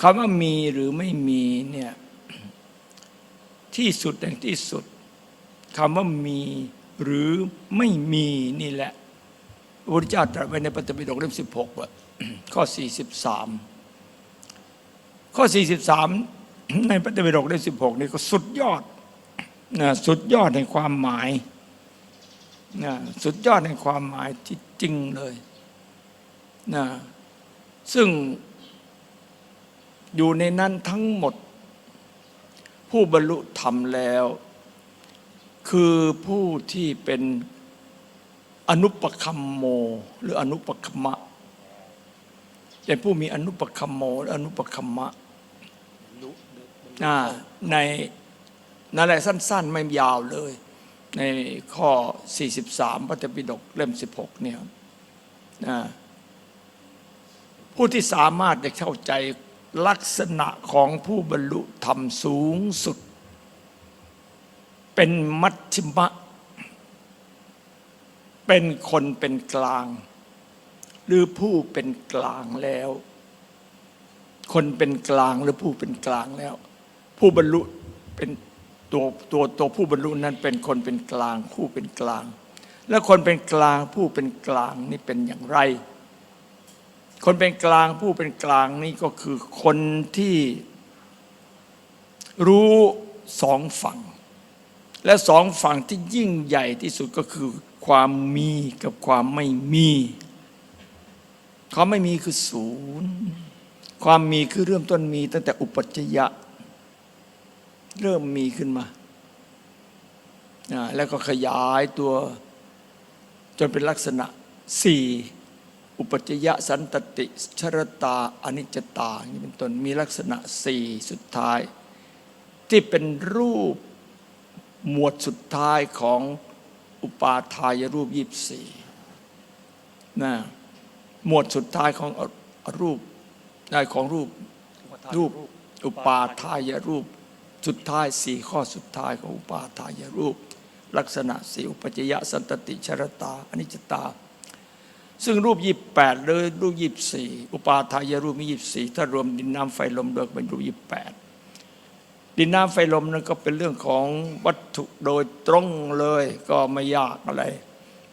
คำว่ามีหรือไม่มีเนี่ยที่สุดแห่งที่สุดคำว่ามีหรือไม่มีนี่แหละพระพุทธเจ้าตรัสไว้ในปฐพีฎกเล่มสิบหกว่าข้อสี่สิบสามข้อสี่สิบสามในปฐพีฎกเล่มสิบหกนี่ก็สุดยอดนะสุดยอดในความหมายนะสุดยอดในความหมายที่จริงเลยนะซึ่ง อยู่ในนั้นทั้งหมด ผู้บรรลุธรรมแล้ว คือผู้ที่เป็นอนุปคัมโม หรืออนุปคัมมะเป็นผู้มีอนุปคัมโมหรืออนุปคัมมะในนั่นแหละสั้น ๆ ไม่ยาวเลย ในข้อ 43พระธรรมปิฎกเล่ม 16 เนี่ยผู้ที่สามารถได้เข้าใจ ลักษณะของผู้บรรลุธรรมสูงสุด เป็นมัชฌิมะ เป็นคนเป็นกลาง หรือผู้เป็นกลางแล้ว คนเป็นกลางหรือผู้เป็นกลางแล้ว ผู้บรรลุเป็นตัวตัวตัวผู้บรรลุนั้นเป็นคนเป็นกลาง ผู้เป็นกลาง และคนเป็นกลางผู้เป็นกลางนี่เป็นอย่างไร คนเป็นกลางผู้เป็นกลางนี่ก็คือคนที่รู้สองฝั่ง และสองฝั่งที่ยิ่งใหญ่ที่สุดก็คือความมีกับความไม่มีความไม่มีคือศูนย์ ความมีคือเริ่มต้นมี ตั้งแต่อุปัจจยะ เริ่มมีขึ้นมาอ่าแล้วก็ขยายตัวจนเป็นลักษณะสี่ อุปจจยะสันตติชรตาอนิจจตาอย่างนี้เป็นต้นมีลักษณะสี่สุดท้าย ที่เป็นรูปหมวดสุดท้ายของอุปาทายรูปยีบสี่นะหมวดสุดท้ายของรูปได้ของรูปรูปอุปาทายรูปสุดท้ายสี่ข้อสุดท้ายของอุปาทายรูป ลักษณะสี่อุปจยะสันตติชรตาอนิจจตา ซึ่งรูปยี่แปดเลยรูปยี่สี่อุปาทายรูปมียี่สี่ถ้ารวมดินน้ำไฟลมด้วยเป็นรูปยี่แปดดินน้ำไฟลมนั้นก็เป็นเรื่องของวัตถุโดยตรงเลยก็ไม่ยากอะไร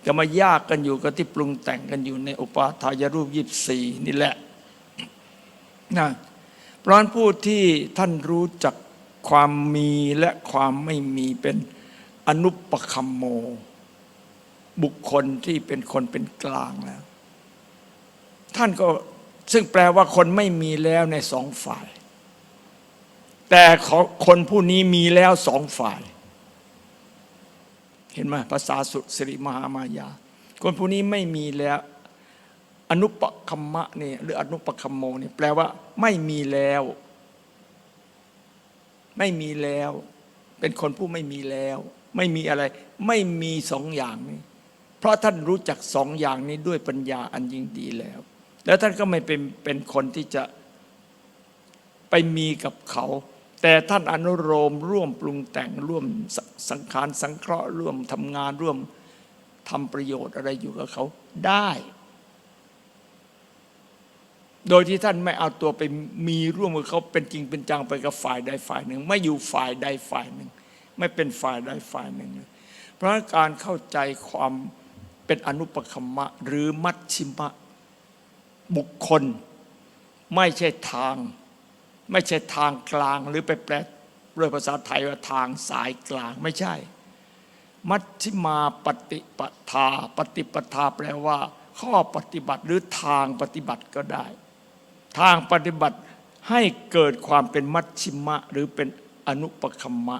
จะมายากกันอยู่กับที่ปรุงแต่งกันอยู่ในอุปาทายรูปยี่สี่นี่แหละนะเพราะฉะนั้นผู้ที่ท่านรู้จักความมีและความไม่มีเป็นอนุปคัมโม บุคคลที่เป็นคนเป็นกลางแล้ว ท่านก็ซึ่งแปลว่าคนไม่มีแล้วในสองฝ่าย แต่คนผู้นี้มีแล้วสองฝ่าย เห็นไหมภาษาสุสิริมหามายา คนผู้นี้ไม่มีแล้ว อนุปคัมมะเนี่ยหรืออนุปคัมโมเนี่ยแปลว่า ไม่มีแล้ว ไม่มีแล้ว เป็นคนผู้ไม่มีแล้ว ไม่มีอะไร ไม่มีสองอย่างนี้ ราะท่านรู้จักสองอย่างนี้ด้วยปัญญาอันยิ่งดีแล้ว แล้วท่านก็ไม่เป็นเป็นคนที่จะไปมีกับเขา แต่ท่านอนุโลมร่วมปรุงแต่งร่วมสสังขารสังเคราะห์ร่วมทำงานร่วมทำประโยชน์อะไรอยู่กับเขาได้ โดยที่ท่านไม่เอาตัวไปมีร่วมกับเขาเป็นจริงเป็นจังไปกับฝ่ายใดฝ่ายหนึ่ง ไม่อยู่ฝ่ายใดฝ่ายหนึ่ง ไม่เป็นฝ่ายใดฝ่ายหนึ่งเพราะการเข้าใจความ เป็นอนุปคมมะหรือมัชชิมะ บุคคล ไม่ใช่ทาง ไม่ใช่ทางกลางหรือไปแปลด้วยภาษาไทยว่าทางสายกลางไม่ใช่ มัชชิมาปฏิปทา ปฏิปทาแปลว่า ข้อปฏิบัติหรือทางปฏิบัติก็ได้ ทางปฏิบัติให้เกิดความเป็นมัชชิมะ หรือเป็นอนุปคัมมะ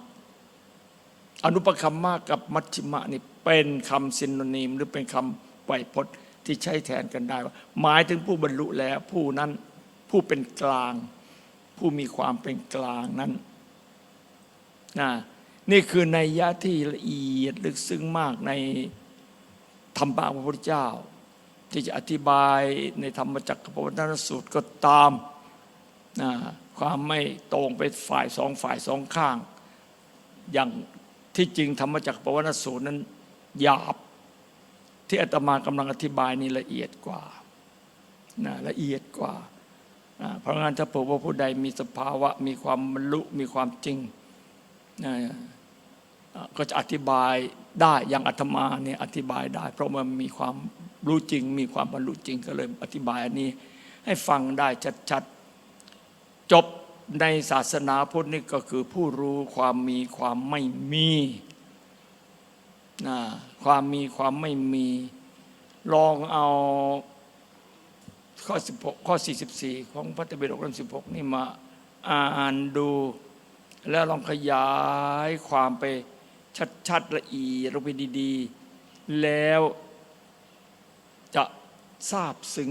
อนุปคัมมะกับมัชชิมะนี่ เป็นคำซินโนนิมหรือเป็นคำไวยพจน์ที่ใช้แทนกันได้ว่าหมายถึงผู้บรรลุแล้วผู้นั้นผู้เป็นกลาง ผู้มีความเป็นกลางนั้นนะนี่คือในยะที่ละเอียดลึกซึ้งมากในธรรมะพระพุทธเจ้า ที่จะอธิบายในธรรมจักรพวัตนสูตรก็ตามนะความไม่ตรงไปฝ่ายสองฝ่ายสองข้าง อย่างที่จริงธรรมจักรปวัตนสูตรนั้น หยาบ ที่อาตมากำลังอธิบายนี่ละเอียดกว่านะละเอียดกว่าเพราะงั้นถ้าบอว่าผู้ใดมีสภาวะ มีความบรรลุมีความจริงนะก็จะอธิบายได้อย่างอาตมาเนี่ยอธิบายได้ เพราะมันมีความรู้จริง มีความบรรลุจริงก็เลยอธิบายอันนี้ ให้ฟังได้ชัดๆจบในศาสนาพุทธนี่ก็คือผู้รู้ความมีความไม่มี นะความมีความไม่มี ลองเอาข้อ16ข้อ 44 ของพระไตรปิฎกเล่ม16 นี่มาอ่านดู แล้วลองขยายความไปชัดๆละเอียดลงไปดีๆ แล้วจะทราบซึ้ง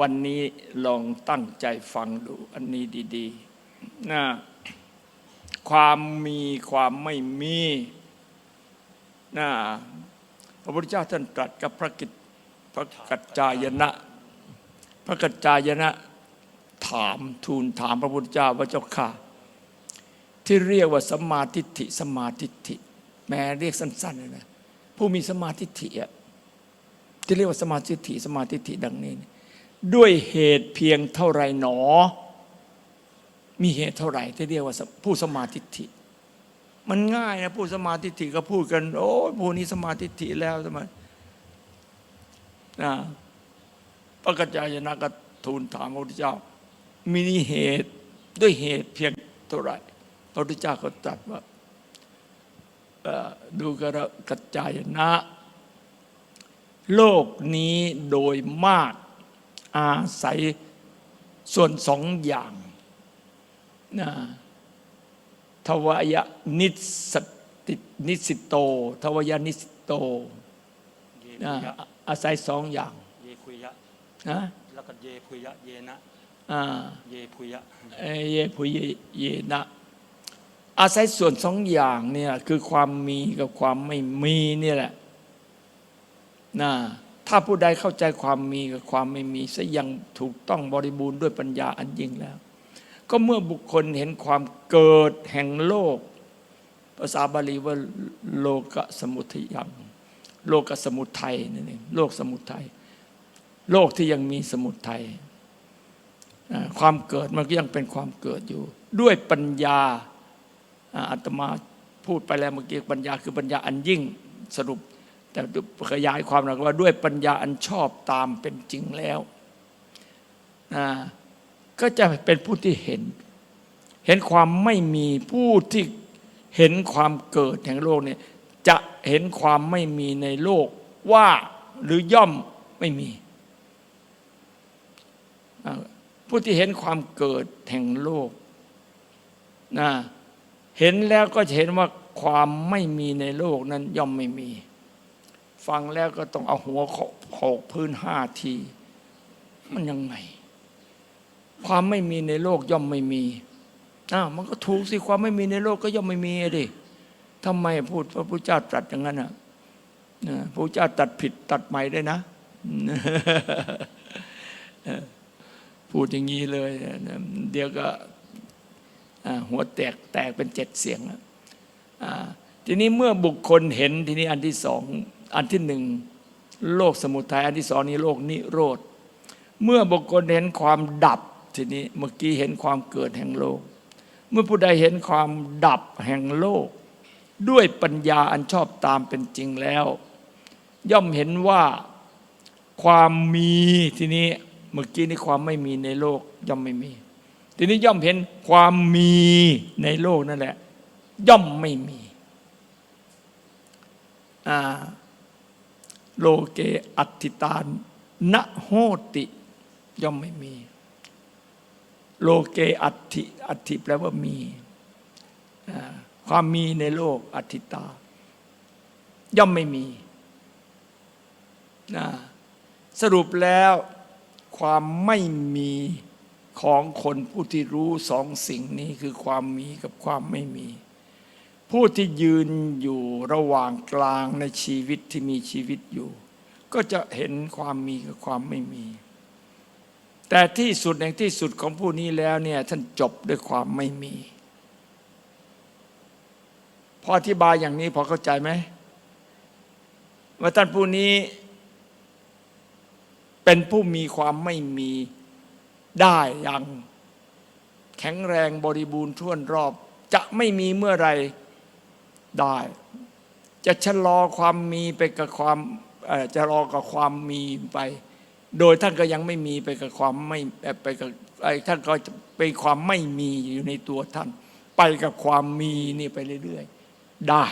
วันนี้ลองตั้งใจฟังดูอันนี้ดีๆนะความมีความไม่มี นะพระพุทธเจ้าท่านตรัสกับพระกิจพระกัจจายนะ พระกัจจายนะถามทูลถามพระพุทธเจ้าว่าเจ้าค่ะ ที่เรียกว่าสมาทิฏฐิสมาทิฏฐิ แม้เรียกสั้นๆเลยนะผู้มีสมาทิฏฐิอะที่เรียกว่าสมาทิฏฐิสมาทิฏฐิดังนี้ ด้วยเหตุเพียงเท่าไรหนอ มีเหตุเท่าไรที่เรียกว่าผู้สมาทิฏฐิ มันง่ายนะผู้สมาทิฏฐิก็พูดกัน โอ้ผู้นี้สมาทิฏฐิแล้วสมานะพระกัจจายนะก็ทูลถามพระพุทธเจ้า มีเหตุด้วยเหตุเพียงเท่าไรพระพุทธเจ้าก็ตรัสว่าดูกระกัจจายนะ โลกนี้โดยมากอาศัยส่วนสองอย่างนะ ทวยนิสตินิสิตโต ทวยนิสิตโตเยนะคุยะอาศัยสองอย่าง เยคุยะนะแล้วก็เยคุยะเยนะอ่าเยคุยะเอเยพุเยเยนะ อาศัยส่วนสองอย่างเนี่ยคือความมีกับความไม่มีนี่แหละนะถ้าผู้ใดเข้าใจความมีกับความไม่มีซะอยังถูกต้องบริบูรณ์ด้วยปัญญาอันยิ่งแล้ว ก็เมื่อบุคคลเห็นความเกิดแห่งโลก ภาษาบาลีว่าโลกสมุทยังโลกสมุทัยนั่นเองโลกสมุทัยโลกที่ยังมีสมุทัยความเกิดมันก็ยังเป็นความเกิดอยู่ ด้วยปัญญาอาตมาพูดไปแล้วเมื่อกี้ปัญญาคือปัญญาอันยิ่งสรุป แต่ขยายความหน่อยว่าด้วยปัญญาอันชอบตามเป็นจริงแล้วอ่า ก็จะเป็นผู้ที่เห็น เห็นความไม่มีผู้ที่เห็นความเกิดแห่งโลกเนี่ยจะเห็นความไม่มีในโลกว่าหรือย่อมไม่มี ผู้ที่เห็นความเกิดแห่งโลกนะเห็นแล้วก็จะเห็นว่าความไม่มีในโลกนั้นย่อมไม่มี ฟังแล้วก็ต้องเอาหัวโขกพื้นห้าที มันยังไง ความไม่มีในโลกย่อมไม่มีอ้าวมันก็ถูกสิความไม่มีในโลกก็ย่อมไม่มีอะดิทำไมพูดพระพุทธเจ้าตรัสอย่างนั้นอะพระพุทธเจ้าตัดผิดตัดใหม่ได้นะพูดอย่างนี้เลย เดี๋ยวก็หัวแตกแตกเป็นเจ็ดเสียงอ่าทีนี้เมื่อบุคคลเห็นทีนี้อันที่สองอันที่หนึ่งโลกสมุทัยอันที่สองนี้โลกนิโรธ เมื่อบุคคลเห็นความดับ ทีนี้เมื่อกี้เห็นความเกิดแห่งโลก เมื่อผู้ใดเห็นความดับแห่งโลก ด้วยปัญญาอันชอบตามเป็นจริงแล้ว ย่อมเห็นว่าความมีทีนี้เมื่อกี้นี่ความไม่มีในโลกย่อมไม่มี ทีนี้ย่อมเห็นความมีในโลกนั่นแหละ ย่อมไม่มีโลเกอัตติตานนะโหติ ย่อมไม่มี โลเกอัติอัติแปลว่ามี ความมีในโลกอัตติตา ย่อมไม่มีนะสรุปแล้วความไม่มีของคนผู้ที่รู้สองสิ่งนี้คือความมีกับความไม่มี ผู้ที่ยืนอยู่ระหว่างกลางในชีวิตที่มีชีวิตอยู่ ก็จะเห็นความมีกับความไม่มี แต่ที่สุดแห่งที่สุดของผู้นี้แล้วเนี่ยท่านจบด้วยความไม่มีพออธิบายอย่างนี้พอเข้าใจไหมว่าท่านผู้นี้ เป็นผู้มีความไม่มีได้อย่าง แข็งแรงบริบูรณ์ท่วนรอบ จะไม่มีเมื่อไรได้ จะชะลอความมีไปกับความจะรอกับความมีไป โดยท่านก็ยังไม่มีไปกับความไม่เอ่อไปกับไอ้ท่านก็จะเป็นความไม่มีอยู่ในตัวท่าน ไปกับความมีนี่ไปเรื่อยๆ ได้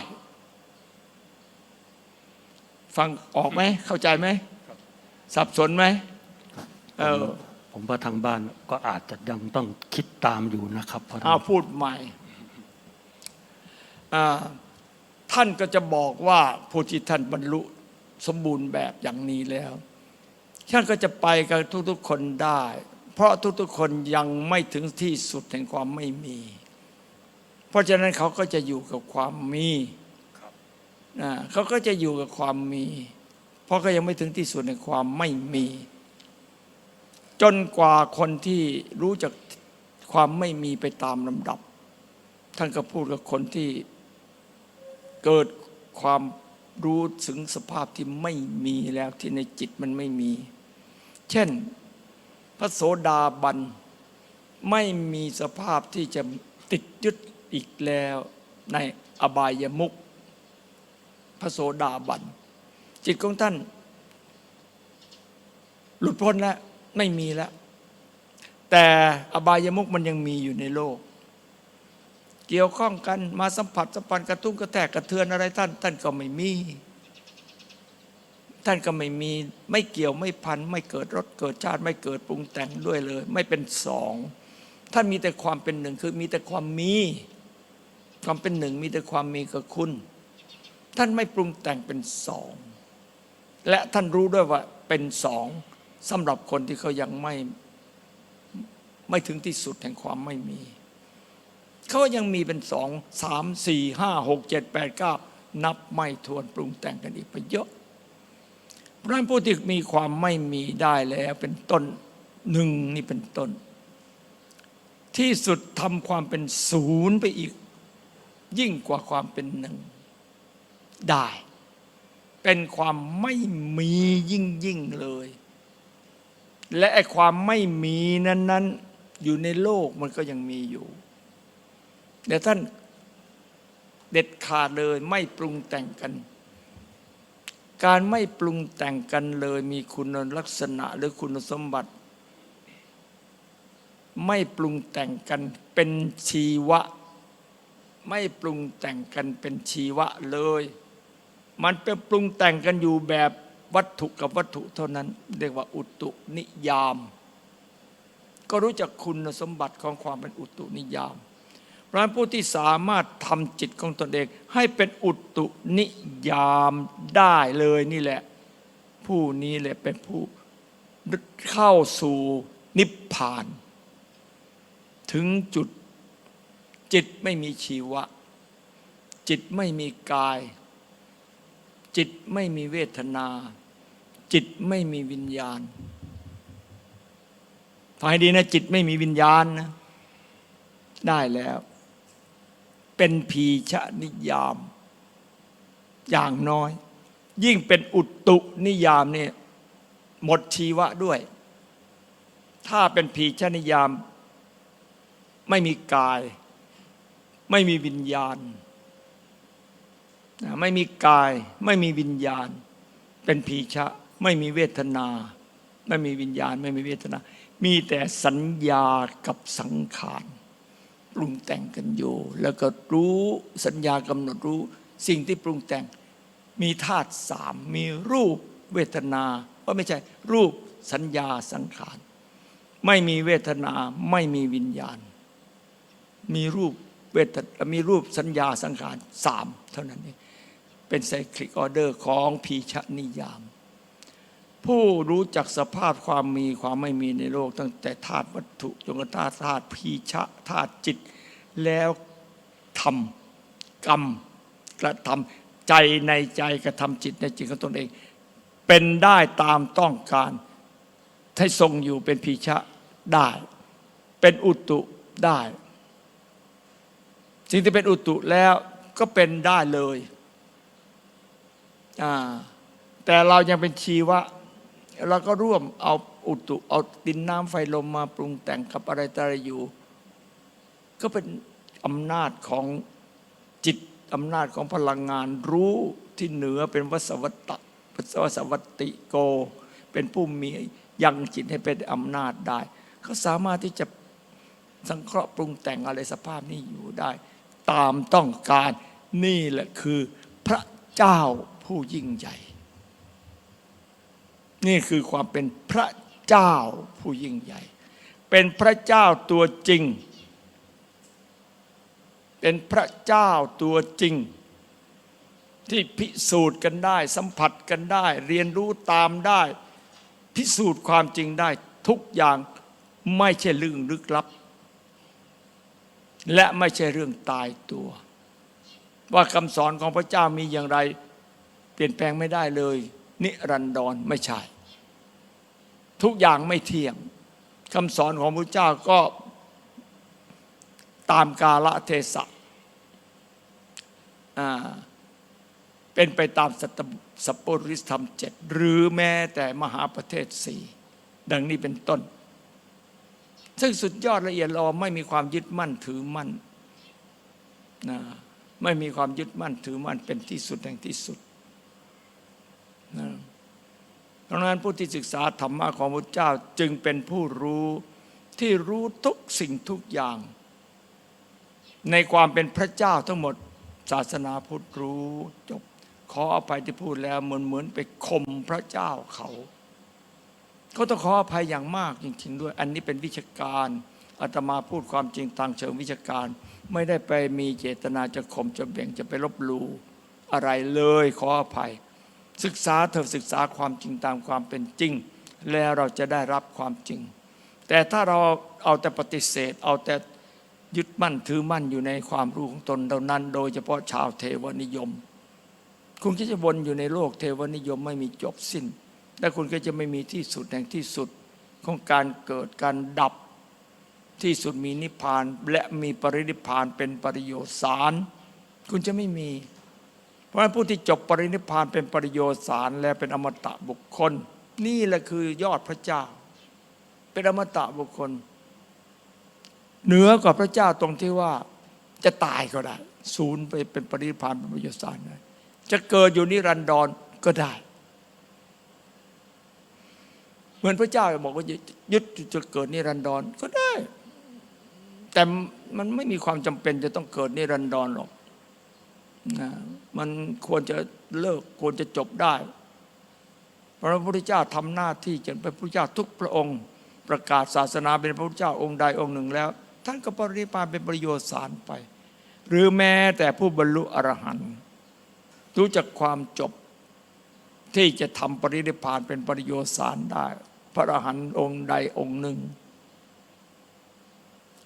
ฟังออกไหมเข้าใจไหมสับสนไหมเออผมว่าทางบ้านก็อาจจะยังต้องคิดตามอยู่นะครับเพราะเอาพูดใหม่อ่าท่านก็จะบอกว่าผู้ที่ท่านบรรลุสมบูรณ์แบบอย่างนี้แล้ว ท่านก็จะไปกับทุกๆคนได้ เพราะทุกๆคนยังไม่ถึงที่สุดแห่งความไม่มี เพราะฉะนั้นเขาก็จะอยู่กับความมีอ่าเขาก็จะอยู่กับความมี เพราะก็ยังไม่ถึงที่สุดแห่งความไม่มี จนกว่าคนที่รู้จักความไม่มีไปตามลำดับ ท่านก็พูดกับคนที่เกิดความ รู้ถึงสภาพที่ไม่มีแล้วที่ในจิตมันไม่มี เช่น พระโสดาบัน ไม่มีสภาพที่จะติดยึดอีกแล้วในอบายมุขพระโสดาบัน จิตของท่าน หลุดพ้นแล้ว ไม่มีแล้ว แต่อบายมุขมันยังมีอยู่ในโลก เกี่ยวข้องกันมาสัมผัสสัมพันธ์กระตุ้งกระแทกกระเทือนอะไรท่าน ท่านก็ไม่มี ท่านก็ไม่มีไม่เกี่ยวไม่พันไม่เกิดรสเกิดชาติไม่เกิดปรุงแต่งด้วยเลย ไม่เป็นสองท่านมีแต่ความเป็นหนึ่งคือมีแต่ความมี ความเป็นหนึ่งมีแต่ความมีกับคุณ ท่านไม่ปรุงแต่งเป็นสองและท่านรู้ด้วยว่าเป็นสองสำหรับคนที่เขายังไม่ไม่ถึงที่สุดแห่งความไม่มี เขายังมีเป็นสองสามสี่ห้าหกเจ็ดแปดเก้านับไม่ทวนปรุงแต่งกันอีกไปเยอะพระนั้นผู้ที่มีความไม่มีได้แล้วเป็นต้นหนึ่งนี่เป็นต้น ที่สุดทำความเป็นศูนย์ไปอีก ยิ่งกว่าความเป็นหนึ่งได้ เป็นความไม่มียิ่งยิ่งเลย และไอความไม่มีนั้น ๆ อยู่ในโลกมันก็ยังมีอยู่ เดี๋ยวท่านเด็ดขาดเลยไม่ปรุงแต่งกัน การไม่ปรุงแต่งกันเลยมีคุณลักษณะหรือคุณสมบัติ ไม่ปรุงแต่งกันเป็นชีวะ ไม่ปรุงแต่งกันเป็นชีวะเลย มันเป็นปรุงแต่งกันอยู่แบบวัตถุกับวัตถุเท่านั้น เรียกว่าอุตุนิยาม ก็รู้จักคุณสมบัติของความเป็นอุตุนิยาม ร้าะฉะนั้นผู้ที่สามารถทำจิตของตนเอง ให้เป็นอุตุนิยามได้เลยนี่แหละ ผู้นี้แหละเป็นผู้เข้าสู่นิพพาน ถึงจุดจิตไม่มีชีวะ จิตไม่มีกาย จิตไม่มีเวทนา จิตไม่มีวิญญาณฟังให้ดีนะจิตไม่มีวิญญาณนะได้แล้ว เป็นพีชนิยาม อย่างน้อย ยิ่งเป็นอุตุนิยามเนี่ยหมดชีวะด้วย ถ้าเป็นพีชนิยาม ไม่มีกาย ไม่มีวิญญาณ ไม่มีกาย ไม่มีวิญญาณ เป็นพีชะ ไม่มีเวทนา ไม่มีวิญญาณ ไม่มีเวทนา มีแต่สัญญากับสังขาร ปรุงแต่งกันอยู่ แล้วก็รู้สัญญากำหนดรู้ สิ่งที่ปรุงแต่งมีธาตุสามมีรูปเวทนาว่าไม่ใช่รูปสัญญาสังขาร ไม่มีเวทนาไม่มีวิญญาณ มีรูปเวทมีรูปสัญญาสังขารสามเท่านั้นเองเป็นไซคลิกออเดอร์ของพีชนิยาม ผู้รู้จักสภาพความมีความไม่มีในโลก ตั้งแต่ธาตุวัตถุจนกระทั่งธาตุพีชะธาตุจิต แล้วทำกรรมกระทำใจในใจกระทำจิตในจิตของตนเอง เป็นได้ตามต้องการ ให้ทรงอยู่เป็นพีชะได้ เป็นอุตุได้ สิ่งที่เป็นอุตุแล้วก็เป็นได้เลยอ่าแต่เรายังเป็นชีวะ เราก็ร่วมเอาอุตุเอาดินน้ำไฟลมมาปรุงแต่งกับอะไรต่ออะไรอยู่ ก็เป็นอำนาจของจิตอำนาจของพลังงานรู้ที่เหนือเป็นวสวัตตะวสวัตติโก เป็นผู้มียังจิตให้เป็นอำนาจได้เขาสามารถที่จะสังเคราะห์ปรุงแต่งอะไรสภาพนี้อยู่ได้ ตามต้องการนี่แหละคือพระเจ้าผู้ยิ่งใหญ่ นี่คือความเป็นพระเจ้าผู้ยิ่งใหญ่ เป็นพระเจ้าตัวจริง เป็นพระเจ้าตัวจริง ที่พิสูจน์กันได้ สัมผัสกันได้ เรียนรู้ตามได้ พิสูจน์ความจริงได้ทุกอย่างไม่ใช่เรื่องลึกลับ และไม่ใช่เรื่องตายตัว ว่าคำสอนของพระเจ้ามีอย่างไร เปลี่ยนแปลงไม่ได้เลย นิรันดรไม่ใช่ ทุกอย่างไม่เที่ยงคำสอนของพระเจ้าก็ตามกาลเทศะเป็นไปตามสัตสัพปริสธรรมเจ็ดหรือแม้แต่มหาประเทศสี่ดังนี้เป็นต้น ซึ่งสุดยอดละเอียดเราไม่มีความยึดมั่นถือมั่นนะไม่มีความยึดมั่นถือมั่นเป็นที่สุดแห่งที่สุด นะเพราะฉะนั้นผู้ที่ศึกษาธรรมะของพระเจ้าจึงเป็นผู้รู้ที่รู้ทุกสิ่งทุกอย่าง ในความเป็นพระเจ้าทั้งหมดศาสนาพุทธรู้จบขออภัยที่พูดแล้วเหมือนเหมือนไปข่มพระเจ้าเขาเขาต้องขออภัยอย่างมากจริงๆด้วย อันนี้เป็นวิชาการอาตมาพูดความจริงทางเชิงวิชาการ ไม่ได้ไปมีเจตนาจะข่มจะเบ่งจะไปลบลู่อะไรเลยขออภัย ศึกษาเถอะศึกษาความจริงตามความเป็นจริง แล้วเราจะได้รับความจริง แต่ถ้าเราเอาแต่ปฏิเสธ เอาแต่ยึดมั่นถือมั่นอยู่ในความรู้ของตนเท่านั้น โดยเฉพาะชาวเทวนิยม คุณก็จะวนอยู่ในโลกเทวนิยมไม่มีจบสิ้น และคุณก็จะไม่มีที่สุดแห่งที่สุดของการเกิดการดับที่สุดมีนิพพานและมีปรินิพพานเป็นปริโยสาร คุณจะไม่มี เพราะฉะนั้นผู้ที่จบปรินิพพานเป็นปริโยสารและเป็นอมตะบุคคล นี่แหละคือยอดพระเจ้า เป็นอมตะบุคคล เหนือกว่าพระเจ้าตรงที่ว่าจะตายก็ได้ศูนย์ไปเป็นปรินิพพานเป็นปริโยสารได้จะเกิดอยู่นิรันดรก็ได้ เหมือนพระเจ้าบอกว่ายึดจะเกิดนิรันดรก็ได้ แต่มันไม่มีความจำเป็นจะต้องเกิดนิรันดรหรอก มันควรจะเลิกควรจะจบได้ พระพุทธเจ้าทำหน้าที่จนเป็นพระพุทธเจ้าทุกพระองค์ ประกาศศาสนาเป็นพระพุทธเจ้าองค์ใดองค์หนึ่งแล้ว ท่านก็ปริพานเป็นประโยชน์สารไป หรือแม้แต่ผู้บรรลุอรหันต์รู้จักความจบที่จะทำปรินิพพานเป็นประโยชน์สารได้ พระอรหันต์องค์ใดองค์หนึ่ง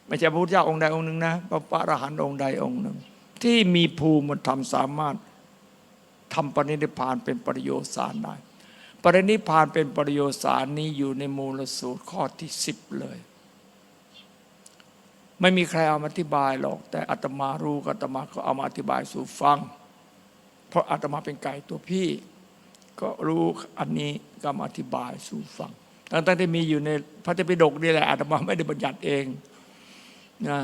ไม่ใช่พระพุทธเจ้าองค์ใดองค์หนึ่งนะพระอรหันต์องค์ใดองค์หนึ่ง ที่มีภูมิธรรมสามารถทำปรินิพานเป็นประโยชน์สารได้ ปรินิพานเป็นประโยชน์สารนี้อยู่ในมูลสูตรข้อที่สิบเลย ไม่มีใครเอามาอธิบายหรอก แต่อาตมารู้กอาตมาก็เอามาอธิบายสู่ฟัง เพราะอาตมาเป็นไก่ตัวพี่ ก็รู้อันนี้ก็มาอธิบายสู่ฟังตั้งแต่มีอยู่ในพระเตปิฎกนี่แหละอาตมาไม่ได้บัญญัติเองนะ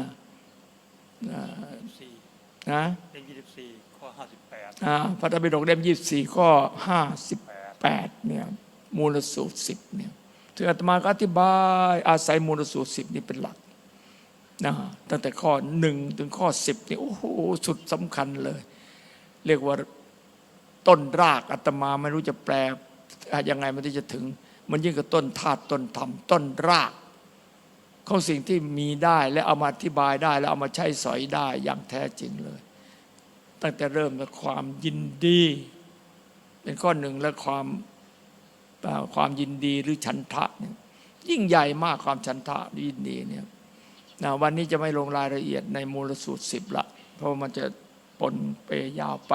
นะ นะเล่มยี่สิบสี่ข้อห้าสิบแปดอ่าพระไตรปิฎกเล่มยี่สี่ข้อห้าสิบแปดเนี่ยมูลสูตรสิบเนี่ยถึงอาตมาก็อธิบายอาศัยมูลสูตรสิบนี่เป็นหลักนะตั้งแต่ข้อหนึ่งถึงข้อสิบนี่โอ้โหสุดสำคัญเลย เรียกว่าต้นรากอาตมาไม่รู้จะแปลยังไงมันที่จะถึง มันยิ่งกับต้นธาตุต้นธรรมต้นราก ของสิ่งที่มีได้และเอามาอธิบายได้ แล้วเอามาใช้สอยได้อย่างแท้จริงเลย ตั้งแต่เริ่มจากความยินดี เป็นข้อหนึ่งและความความยินดีหรือฉันทะเนี่ยยิ่งใหญ่มากความฉันทะยินดีเนี่ยนะวันนี้จะไม่ลงรายละเอียดในมูลสูตรสิบละ เพราะมันจะปนเปยาวไป